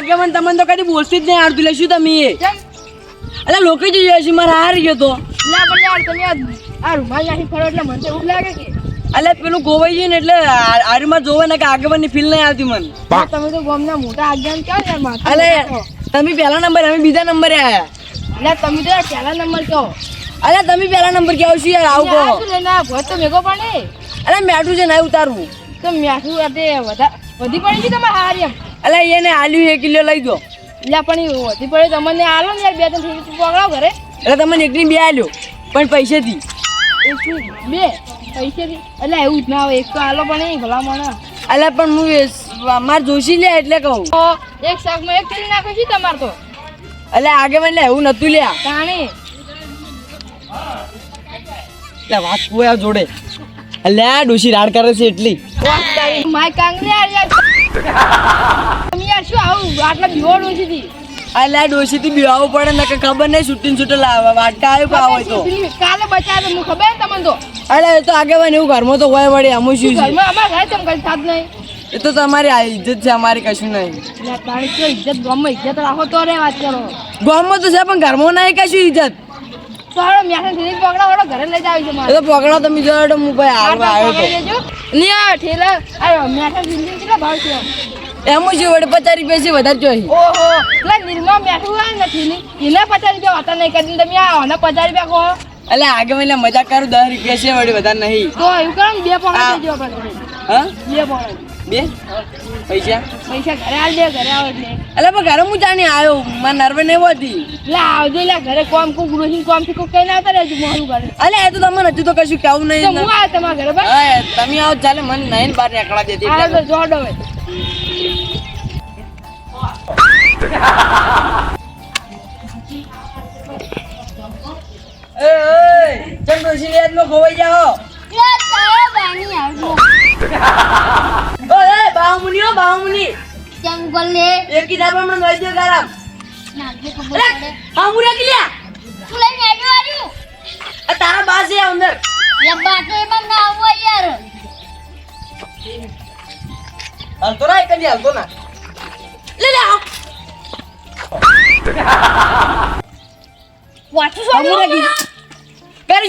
આગેવાન તમને તો કદી બોલતી જ નહીં આવડતું લે શું તમે. એટલે અલ્યા લોકો જ જોયા છે મારે હારી ગયો તો. અલે તમે પેલું ગોવાઈ ગયું ને એટલે આરીમાં જોવે ને કે આગેવાનની ફીલ નહીં આવતી મને. તમે તો ગામના મોટા આગેવાન ક્યાં યાર માથું અલ્યા તમે પહેલા નંબર અમે બીજા નંબરે આયા. એટલે તમે તો પહેલા નંબર કહો અલે તમે પહેલા નંબર કે છો યાર? આવું કહો. આ ભોજ તો મેગો પડે. અલે મેઠું છે ના ઉતારવું તો મેઠું આતે વધા વધી પડી છે તમારે હાર એમ. અલ્યા એને આલ્યું એક કિલો લઈ દો એટલે પણ એ વધી પડે તમને આલો ને યાર બે ત્રણ થેલી પકડાવ ઘરે. એટલે તમને એકની બે આલ્યો પણ પૈસેથી. થી બે? પૈસેથી? એટલે એવું જ ના હોય એક તો આલો પણ નહીં ભલા મને અલ્યા પણ હું મારે જોશી લે એટલે કહું. એક શાકમાં એક થેલી નાખો છે તમારે તો? અલ્યા મને લે એવું નતું લ્યા. કાણી એટલે વાત જોડે. અલ્યા ડોશી રાડ કરે છે એટલી. માય કાંગરી યાર તમે યાર શું આવું? આટલા બીવોડ ઓછી હતી અલ્યા ડોશી થી બીવાવું પડે ને ખબર નહીં છૂટી છૂટે લાવવા વાટકા આવ્યો કે તો. કાલે બચાવે હું ખબર તમને તો? અરે એ તો આગેવાન એવું ઘરમાં તો હોય વળે અમુક શું છે? ઘરમાં અમારે ઘરે તેમ કઈ થાત નહીં? એ તો તમારી આ ઇજ્જત છે અમારી કશું નહીં. એટલે માં તો ઇજ્જત ગામમાં ઇજ્જત રાખો તો રે વાત કરો. ગામમાં તો છે પણ ઘરમાં નહીં કશું ઇજ્જત તો મ્યાઠા થેલી પકડા વડો ઘરે લઈ જાવ છે મારે. તો પકડો તમે જો હું ભાઈ આવ્યો આ ઠેલા આ કેટલા ભાવ છે? એમ જ વડે પચાસ રૂપિયા છે વધારે જોઈએ ઓહો એટલે નિર્મા મેઠું હોય ને થેલી એને પચાસ રૂપિયા હોતા નહીં કરી તમે આ આને પચાસ રૂપિયા કહો. એટલે આગળ એટલે મજા કરું દસ રૂપિયા છે વડે વધારે નહીં. તો એવું કરો બે પકડા દેજો આપણે. હા? બે પકડા બે? પૈસા? પૈસા ઘરે આલ દે ઘરે આવે એટલે. એટલે પણ ઘરે હું જાણે આવ્યો? મારા નર્વે નહીં હોતી એટલે આવજો એટલે ઘરે કોમ કો ગ્રોસિંગ કોમથી કોઈ કઈ આવતા રહેજો મારું ઘરે એટલે એ તો તમને હજુ તો કશું કેવું નહીં. હું આવે તમારા ઘરે બસ? તમે આવો ચાલે મને નહીં બહાર નીકળવા દેતી. એટલે તો હવે. એ એ નો ખોવાઈ જાઓ. ઓ એ બાહુમની ઓ બાહુમની એક કિતાબમાં લઈ દો ગરમ અરે બાહુમની કિલ્યા આ તારા બા છે અંદર હાલતો ના એકલી હાલતો ના લે લે આવ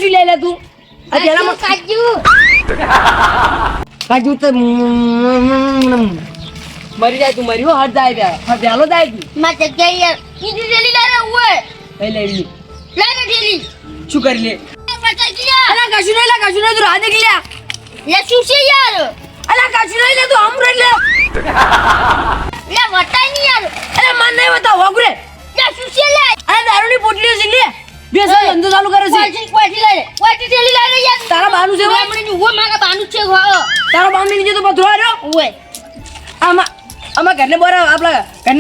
લે લે તું? આ પેલા કાજુ તો મરી જાય તું મરી હો હટ જાય ત્યાં હા પેલો જાય તું લઈ લઈ લી શું કરી લે અલા કાજુ નહીં લા કાજુ નહીં તું રાહ દેખી લે અલા કાજુ નહીં લે તું આમ રહી લે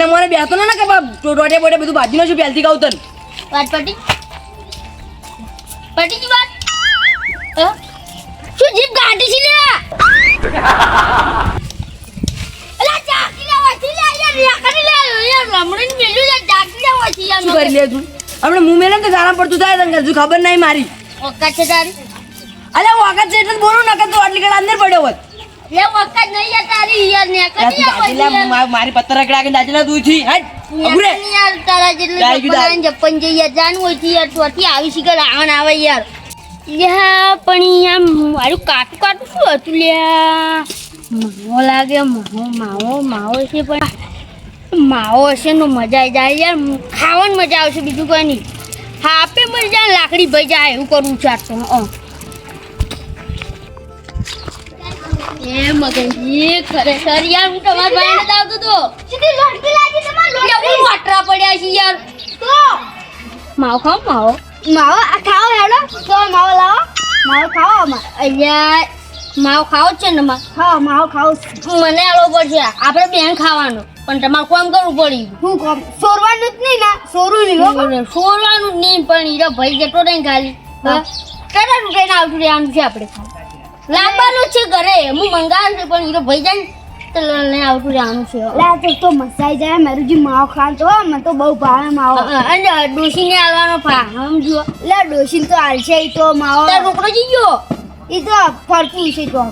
આપણા મને બેસતો ના કે ટોટે બોટે બધું ભાજીનો છું પહેલથી કહું તને. વાત પટી? પટી જી વાત? શું જીભ ગાંઠી છે લે? અલા ચાકી લે વસી લે યાર યાકરી લે યાર રમણીન મેલ્યું લે ચાકી લે વસી યાર શું કરી લે તું આપણે મું મેલે ને તો સારા પડતું થાય તને હજુ ખબર નહીં મારી. વખત છે તારી? અલે હું છે એટલે બોલું નકર તો આટલી ઘડી અંદર પડ્યો હોત. લે વખત નહીં યાર તારી યાર ને તું મારી પત્તર રગડા કે દાજીલા તું છી હટ અગુરે યાર તારા જેટલું જાય કીધા. જપ્પન જપ્પન જે યાર જાણવું હોય છે યાર ચોથી આવી શીખે રાવણ આવે યાર. યા પણ આમ મારું કાટું કાટું શું હતું લ્યા માવો લાગે માવો માવો માવો છે પણ માવો હશે ને મજા આવી જાય યાર. ખાવાની મજા આવશે બીજું કોઈ નહીં. હા આપે મજા લાકડી ભાઈ જાય એવું કરવું છે આ તો હં. એ ખરેખર યાર હું તમારા ભાઈને જ આવતો તો. સીધી લડકી લાગી તમાર લડકી હું વાટરા પડ્યા છે યાર. તો. માવો ખાઓ માવો. માવો આ ખાઓ હેડો. તો માવો લાવો. માવો ખાઓ અહીંયા માવો ખાવો છે ને માર ખાઓ માવો ખાવ મને આલો પડશે. આપણે બેન ખાવાનું. પણ તમારે કોમ કરવું પડી હું કોમ? સોરવાનું જ નહીં ના? સોરું નહીં સોરવાનું જ નહીં પણ હીરો ભાઈ જતો નહીં ખાલી. કેટલા રૂપિયાને આવતું રહેવાનું છે આપણે. લાવવાનું છે ઘરે. હું મંગાવું છું પણ હીરો ભાઈ જાય તો લઈને આવતું રહેવાનું છે. લા તો તો મસાઈ જાય મારું જે માવ ખાતો મને તો બહુ ભાવે માવ. અને ડોશીને આવવાનો ફા સમજો લા ડોશીન તો હાલશે ઈ તો માવો. તાર જઈ ગયો? ઈ તો ફરતું છે તો.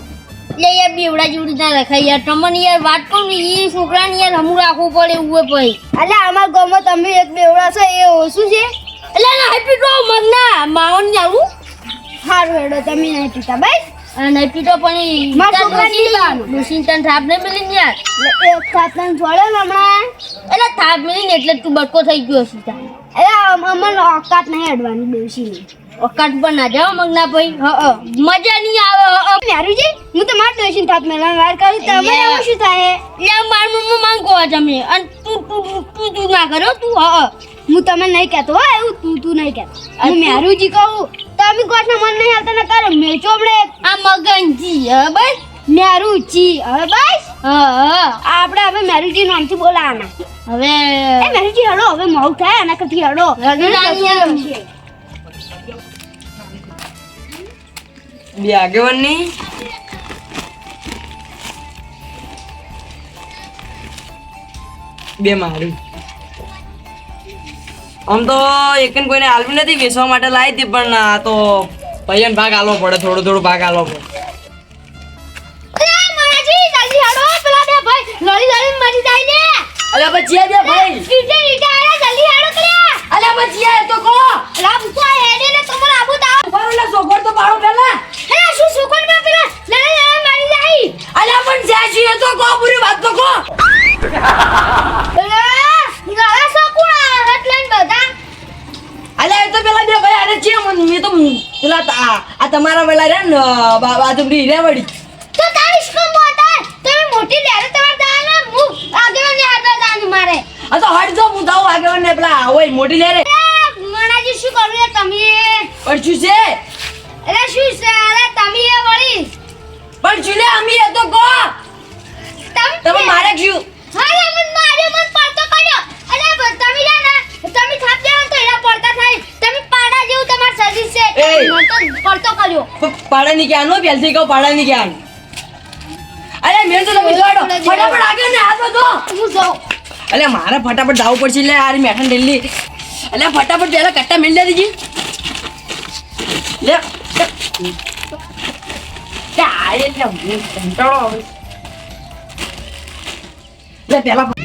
એટલે યાર બેવડા જેવડી ના રખાય યાર. તમને યાર વાત કરું એ છોકરાને યાર હમું રાખવું પડે એવું પછી એટલે અમારા ગામમાં તમે એક બેવડા છો એ ઓછું છે. એટલે ના હેપી તો મગના માવન જાવું? સારું હેડો તમે નહીં પીતા બસ. અને હેપી તો પણ મારા છોકરાને નહીં. તને થાપ નહીં મિલી ને યાર? એક ને હમણાં? એટલે થાપ મિલી ને એટલે તું બટકો થઈ ગયો તારે. એટલે અમને ઓકાત નહીં અડવાની બેસીને ઓકાત પર ના જાઓ મગના ભાઈ. હ. મજા નહીં આવે હ હ. મ્યારુજી હું તો મારા ડોશીને થાપ મેલા વાર કરું તમે. શું થાય? લે માર મમ્મી માંગો તમે અને તું તું તું ના કરો તું હ. હ. તમે નહીં કહેતો હો એવું તું તું નહીં કહેતો. હું મ્યારુજી કહું તમે ગોઠના મન નહીં આવતા ને કરો મેં ચોપડે આ મગનજી હ બસ બસ હ હ. આપણે હવે મેરુજી નામથી બોલાવાના. હવે એ મ્યારુજી હડો હવે મોઉ થાય આના કરતી હડો હડો બે આગેવાનની. બે મારું. આમ તો એકન કોઈને આલવી નથી વેચવા માટે લાવી હતી પણ આ તો ભાઈઓને ભાગ આલવો પડે થોડો થોડો ભાગ આલવો પડે. અલ્યા પણ જ્યાં બે તો ઈટે ઈટે વાત તો હડો કર્યા અલ્યા પછી આ તો કો રામ તો હેડે ને તમાર આબુ તાવ ઉભારો લે સોગવડ તો પાડો પહેલા હે શું સુકોનમાં પેલા લડે લડે મરી જાય અલ્યા પણ જ્યાં છીએ તો કો પૂરી વાત તો કો ગળા સકુડા હટલેન બધા અલ્યા એ તો પેલા બે ભાઈ આને છે મને મેં તો પેલા આ તમારા વેલા રે ને બા બાજુડી રે વળી. તો તારી શું મોટા તમે મોટી લેરે તમાર દાને મુ આગળ ને આગળ દાની મારે. આ તો હટ જો હું જાઉં આગેવાન ને પેલા ઓય મોટી લે રે મણાજી શું કરું યાર તમે? પણ શું છે? અરે શું છે? અરે તમે એ વળી. પણ શું લે અમી એ તો કો તમે મારે શું? હા મન માર્યો મન પડતો કર્યો અરે તમે જાના ને તમે થાપ દેવો તો એના પડતા થાય. તમે પાડા જેવું તમાર સર્વિસ છે. એ! તો પડતો કર્યો પાડા ની ક્યાં? નો પેલથી કહો પાડા ની ક્યાં? અરે મેં તો તમે જોડો. ફટાફટ આગળ ને હાથ દો હું જાઉં. અલે મારે ફટાફટ જાવું પડશે. લે આરી મેઠન દિલ્હી અલે ફટાફટ પેલા કટ્ટા મેલ દેજી. લે. આ એટલે હું કંટાળો આવે લે પેલા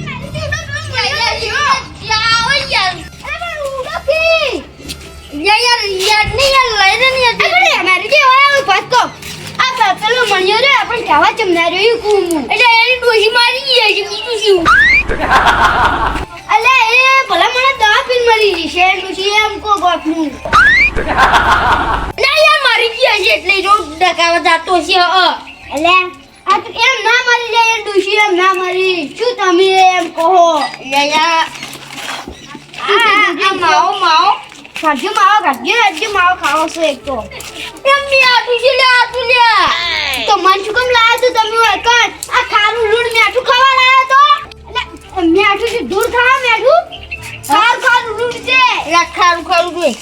અલે એ ભલા મને દવા પીન મરી ગઈ છે ડોશી એમ કો ગોઠનું અલે આ તો એમ ના મરી જાય ડોશી એમ ના મરી. શું તમે એમ કહો? કાઢજો માવો કાઢજો કાઢજો માવો ખાવો છો એક તો. તો મન શું કેમ લાયા તો? તમે વળકણ આ ખારું લૂણ મેઠું ખાવા લાયા તો. એટલે મેઠું છે દૂર ખાવા મેઠું? ખારું ખારું લૂણ છે. ખારું ખારું જોઈ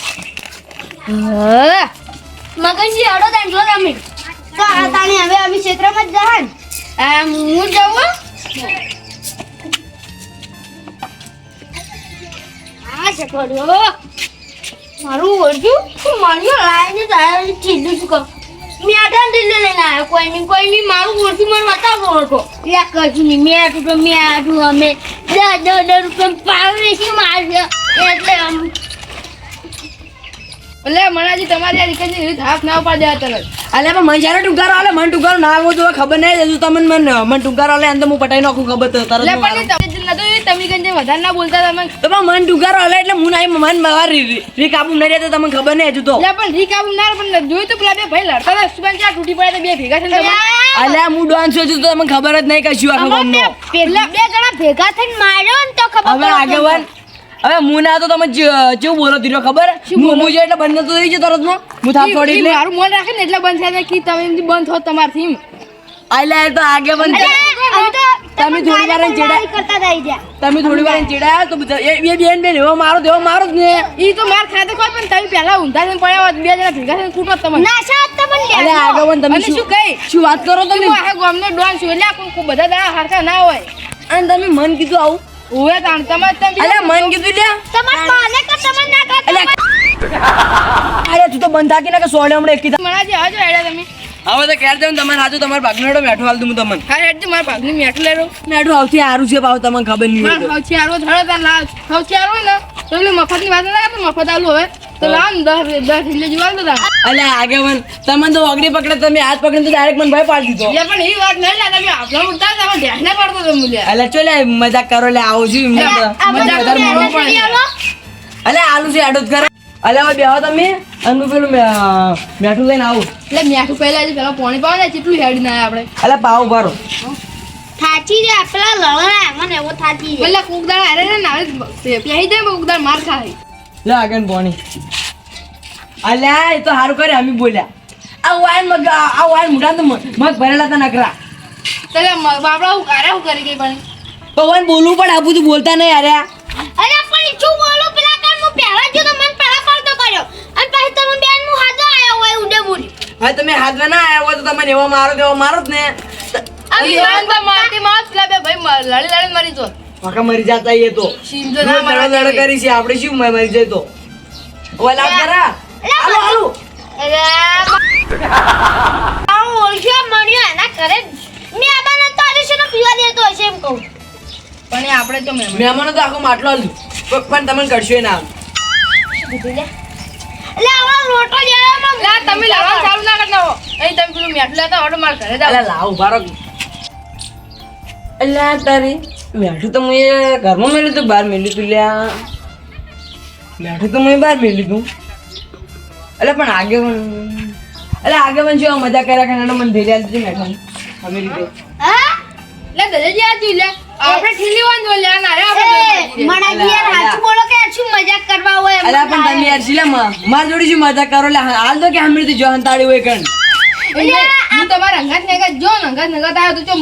મગનજી હડો દાંડલો તમે. તો આ તાણી હવે અમે ક્ષેત્રમાં જ જહાન આ હું જાઉં આ છે પડ્યો મારું ઓળખ્યું? મારી લાઈને તારે ચીલું શું કહું મેં આટા દિલ્હી લઈને આવ્યો. કોઈ નહીં કોઈ નહીં, મારું ઓળખી મને બતાવો હતો યા કશું નહીં, મેં આટું તો મેં આટું અમે દસ દસ દસ રૂપિયા પાવડે છે મારશે એટલે એટલે મનાજી તમારી આ રીત હાથ ના ઉપાડ્યા તરત. અલે પણ મને જ્યારે ટુકારો આલે મને ટુંકારો ના આવવો તો ખબર નહીં હજુ તમને. મને મને ટુંકારો આલે અંદર હું પટાઈ નાખું ખબર તો તરત પણ તમે વધારે ના બોલતા તમે. તો પણ મને ટુકારો આલે એટલે હું નહીં મન મારી રી કાબુ નહીં રહેતો તમને ખબર નહીં હજુ તો. પણ રી કાબુ ના પણ જોયું તો પેલા બે ભાઈ લડતા હતા ચા તૂટી તો બે ભેગા થઈને અલ્યા હું ડોન્સ છું તો તમને ખબર જ નહીં કશું પેલા બે જણા ભેગા થઈને માર્યો ને તો ખબર હવે આગેવાન હવે મુના તો તમે જે- જેવું બોલો દીધો ખબર? મુમુ હું જે એટલે બંધ તો થઈ ગયો તરત નો હું થાપ છોડી એટલે. મારું મન રાખે ને એટલે બંધ થાય કે તમે એમ બંધ થો તમારથી થી અલ્યા તો આગે બંધ તમે થોડી વાર એને ચીડા કરતા થઈ ગયા તમે થોડી વાર એને તો એ બેન બેન એવો મારો દેવો મારો જ ને. ઈ તો માર ખાતે ખોટ પણ તમે પહેલા ઊંધા થઈને પડ્યા હોત બે જણા ભેગા થઈને કૂટો હતા પણ અલે આગેવાન તમે શું કહી? શું વાત કરો તમે? આખા ગામનો ડોન છું? એટલે આપણને ખૂબ બધા દાડા હારતા ના હોય. અને તમે મન કીધું આવું. ઓવે તાણ તમારે તમે અલે મન કીધું લે તમાર માને કે તમને ના કા અલે અરે તું તો બંધા કે ના કે સોડે હમણાં એક કીધા જે આજો હેડે તમે. હવે તો કેર જમ તમારે આજુ તમાર ભાગનો હેડો મેઠો હાલ દઉં તમને. હા હેડ મારા ભાગની મેઠો લેરો મેઠો આવતી આરું છે ભાવ તમને ખબર નહીં હોય મારે આરો સૌથી હારો થયો તાર લાવ. સૌથી આરો ને તો મફત મફતની વાત ના મફત આલુ હવે. તો લાવ ને દસ દસ જેવા આગેવાન તો ઓગળી પકડે તમે હાથ પકડીને તો ડાયરેક્ટ મને ભય પાડી દીધો. લે પણ એ વાત નહીં લે તમે આપણા ઉડતા તમે ધ્યાન ના પડતો તમે લે અલ્યા ચો લે મજાક કરો લે આવો છું એમને તો. મજા વધારે કરી મોડું આલો. પડે. અલ્યા આલુ છે આડો કરે અલ્યા હવે બેહો તમે. અનુ પેલું મેઠું લઈને આવું. એટલે મેઠું પહેલા જ પેલા પાણી પાવ ને કેટલું હેડી ના આપણે. અલ્યા પાવ ભરો થાચી રે પેલા લડણા મને એવો થાચી રે એટલે કુકદાળ હારે ને નાવે પહેરી દે કુકદાળ માર ખાય. લે આગળ પોણી અલ્યા એ તો સારું કરે અમે બોલ્યા. આ વાયન મગ આ વાયન મુડા તો મગ ભરેલા હતા નકરા તલે બાબડા હું કારે હું કરી ગઈ પણ? ભગવાન બોલવું પણ આપું તું બોલતા નહીં અરે. અરે પણ શું બોલું? પેલા કાલ હું પહેલા જો તો મન પહેલા પડતો કર્યો. અને પછી તમે બેન હું હાજો આયો હોય ઉડે બુરી હવે તમે હાથમાં ના આયા હોય તો તમે એવો મારો કેવો મારો જ ને. આવી વાન તો મારતી માર પેલા ભાઈ લડી લડી મરી જો પાકા મરી જતા એ તો. લડ કરી છે આપણે શું મરી જાય તો? ઓય કરા હાલો હાલો. અરે ઓળખ્યો મળ્યો એના ઘરે મેં આબાને તો આજે છે પીવા દેતો હશે એમ કહું. પણ આપણે તો મહેમાનો તો આખો માટલો આલ્યું. પણ તમને કરશો ના એટલે લોટો લા તમે લાવા ચાલુ ના કરતા હો. અહીં તમે પેલું મેઠું લેતા ઓટો માર ઘરે લાવ ઊભા રહો. તારી મેઠું તો મેં ઘરમાં મેળ્યું તું બહાર મેલ્યું તું લ્યા. મેઠું તો મેં બહાર મેલ્યું તું અલે પણ આગેવન અલે આગેવન શું મજા કર્યા કે મને ભેરી આલી દીધી મેઠું અમે રીતે હા? લે દજે આ તું લે. આપણે ઠીલી જો લે ના રે આપણે એ મણાજી યાર હાચું બોલો કે શું મજાક કરવા હોય અલા પણ તમે યાર શીલા માર જોડી શું મજા કરો? લે હાલ તો કે સાંભળી જો હંતાડી હોય કણ એટલે હું તમારા અંગાત ને અંગાત જો અંગાત ને આવ્યો તો ચો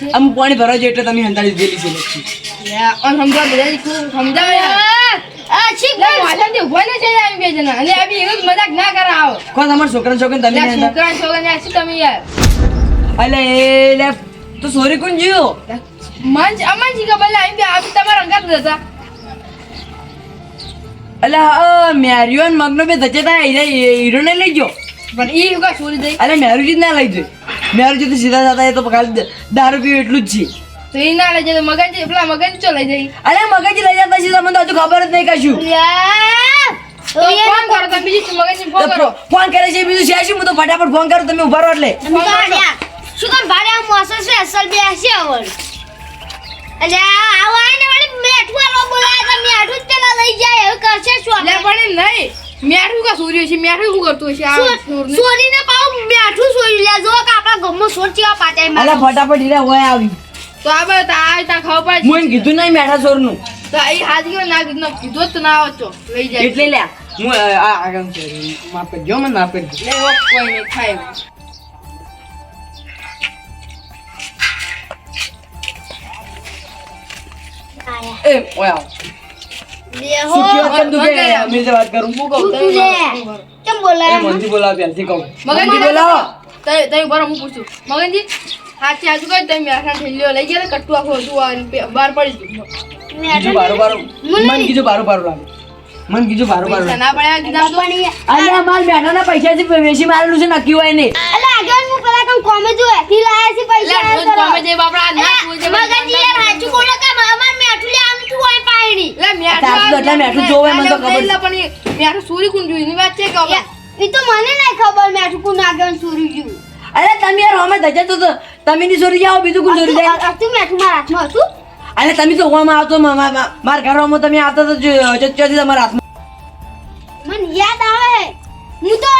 છે. આમ પાણી ભરવા જોઈએ એટલે તમે હંતાડી દીધી છે લખી લે ઓન સમજાવ? દજે તું સમજાવ યાર આ છી વાસણથી ઊભો ને છે આમ બે જણા. અને આ બી એવું મજાક ના કરાવો કોણ તમારા છોકરા છોકરી તમે છોકરા છોકરા ને શું તમે યાર? અલે એ લે તો સોરી કોણ જીયો? મન અમન જી ખબર લે આમ આ તમારા અંગાત હતા. અલે આ મેરિયો ને મગનો બે ધચેતા હીરો ને લઈ ગયો. પણ એ કા છોડી દઈ અરે મેરુજી જ ના લઈ જાય મેરુજી તો સીધા જતા એ તો ખાલી દારૂ પીવું એટલું જ છે. તો એ ના લઈ જાય મગજ મગન પેલા મગજ ચો લઈ જાય? અરે મગજ લઈ જતા સીધા તમને તો હજુ ખબર જ નહીં કશું. ફોન કરો તમે બીજું મગન ફોન તો કરો? ફો- ફોન કરે છે બીજું છે શું? હું તો ફટાફટ ફોન કરું તમે ઊભા રહો એટલે. શું કામ ભાડે આમ મોસમ છે અસલ બે હશે આવડ એટલે આવા ને વળી મેઠું આલો બોલાય તો મેઠું જ પેલા લઈ જાય એવું કરશે શું આપણે? પણ નહીં. મેઠું કા સોર્યું છે મેઠું શું કરતું હશે આ સોર- ચોરને? પાવ મેઠું સોરી લે જો કે આપણા ગામમાં સોર ચેવા પાટાઈ અલે ફટાફટ હીરા હોય આવી. તો આ બધા આ તા ખાવ પડે હું કીધું નહીં મેઠા ચોરનું તો આ હાજી ગયો ના કીધું કીધો જ તો ના આવતો લઈ જાય. એટલે લે હું આ આગળ છે માફ કરજો મને માપે લે ઓ કોઈ નહીં ખાય. એ ઓય મગનજી મનથી બોલાવો. તમે તમે બરો હું પૂછું. મગનજી હાચી હાચું કઈ તમે મેઠા ઠેલીઓ લઈ ગયા કટ્ટુ આખું હતું બહાર પડી ગયું. કીધું બારો બારો. મન કીધું બારું બારું લાગે. મન કીધું બારો બારો ના પડ્યા કીધા તો પણ એ- અલે અમાર બેઠાના પૈસાથી વેચી મારેલું છે નક્કી હોય ને અલ્યા આગળ હું પેલા કમ કોમે જો એથી લાયા છે પૈસા રોજ કોમે જે બાપડા ના કોઈ મગન મગનજી યાર હાચું બોલો કે અમાર મેઠું લે આમ તું હોય પાણી લે મેઠું એટલે મેઠું જોવે મને તો ખબર છે. પણ મેઠું સૂરી કુંડ જોઈ ની વાત છે કે હવે એ તો મને નહીં ખબર મેઠું કોણ આગળ સુરી ગયું. અરે તમે યાર અમે ધજા તો તમે ની સોરી જાઓ બીજું કોણ સોરી જાય તું મેઠું મારા હાથમાં હતું? અરે તમે તો હોવામાં આવતો મારા મા- મા- માર ઘરમાં તમે આવતા તો જોથી તમારા હાથમાં. મને યાદ આવે. હું તો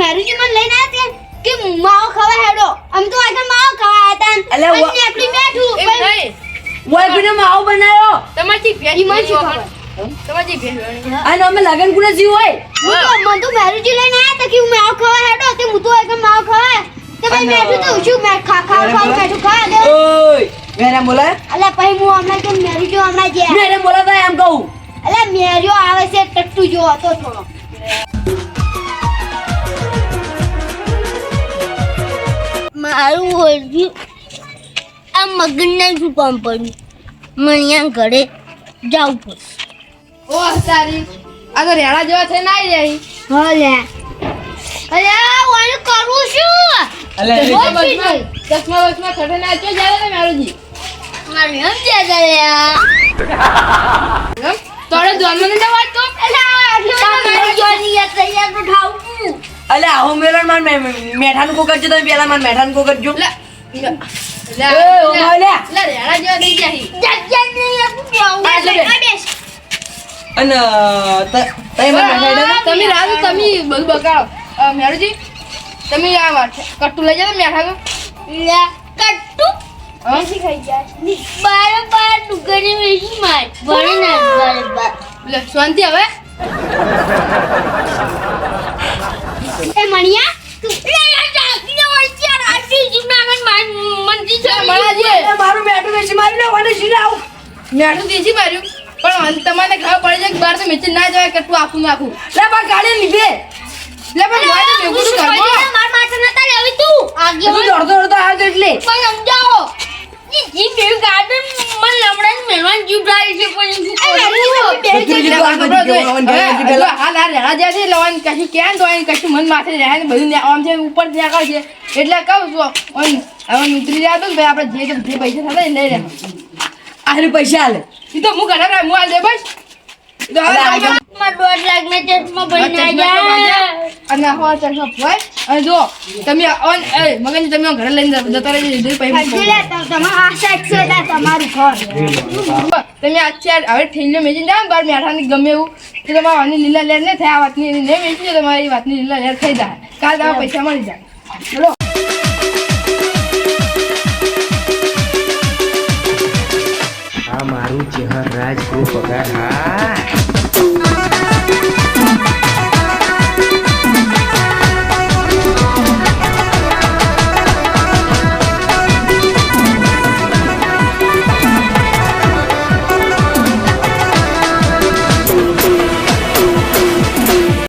મેરુજી મને લઈને આવ્યા તે કે માવો ખવા હેડો. અમે તો આગળ માવો ખવા હતા. એટલે હું અને બેઠું. એમ નહીં કોઈને માવો બનાવ્યો. તમારી ભેંસમાં શું તમારી ભેંસ અને અમે લગન કુને જીવ હોય. હું તો મને તો મેરુજી લઈને આવ્યા હતા કે હું માવો ખવા હેડો. તે હું તો આગળ માવો ખવા તે ભાઈ તો શું? મેઠ ખા ખા ખા? મેઠું દે. ઓય મેરે બોલાય. અલે પછી હું હમણાં કે મેરુજી હમણાં જે મેરે બોલાતા એમ કહું. અલે મેર્યો આવે છે ટટ્ટુ જો હતો થોડો. મારું ઓળખ્યું આ મગનને શું કામ પડ્યું? મણિયા ઘરે જવું પડશે. ઓ સારી આ તો રેડા જેવા થઈને આવી જાય. હા લે અરે કરું શું અલે ચશ્મા બસમાં ખટે ના ચો જાય ને મારુજી? મારું એમ જ્યાં તોડે ધોનમાં નહીં. જવા તો અલે આહો મેલણ માર મેઠાન કો કરજો તમે પેલા માર મેઠાનું લે લે લે. રેડા જગ્યા નહીં આપું આ લે અને તમે તમે રાજો તમે બધું બગાડો મેરુજી તમે આ વાત કટ્ટુ લઈ જાય ને મેઠા લે કટ્ટુ. બાર બાર ડુગરી વેચી માર ભણે ના બાર બાર લે શાંતિ હવે એ મણિયા લે યાર જાગીને વળતી યાર જુનાગઢ માર મંદી છે મારું મારી લે માર્યું પણ તમને ખબર પડે છે કે બાર તો મેચી ના જવાય કેટલું આખું નાખું લે બા ગાડી લીધે લે પણ મારે તો ભેગું શું કરવું? માર માથે નતા લેવી તું આગે તું દોડતો દોડતો આવ્યો એટલે પણ સમજાવો ઈ છે પણ. હાલ છે લવાન કશું ક્યાં કશું મન માથે રહે ને બધું આમ છે ઉપર ત્યાં છે એટલે કહું છું ઓય, હવે ઉતરી રહ્યા તો ને ભાઈ આપણે જે જે પૈસા થતા લઈ રહ્યા આને પૈસા આલે એ તો હું ઘરે રાખ, હું હાલ દે બસ. ગમે એવું. તો તમારે વાની લીલા લેર ને થાય આ વાતની નહીં વેચી તમારી વાતની લીલા લેર થઈ જાય. કાલ તમારા પૈસા મળી જાય. બોલો આ મારું ચહેર રાજગૃહ પગાર. હા.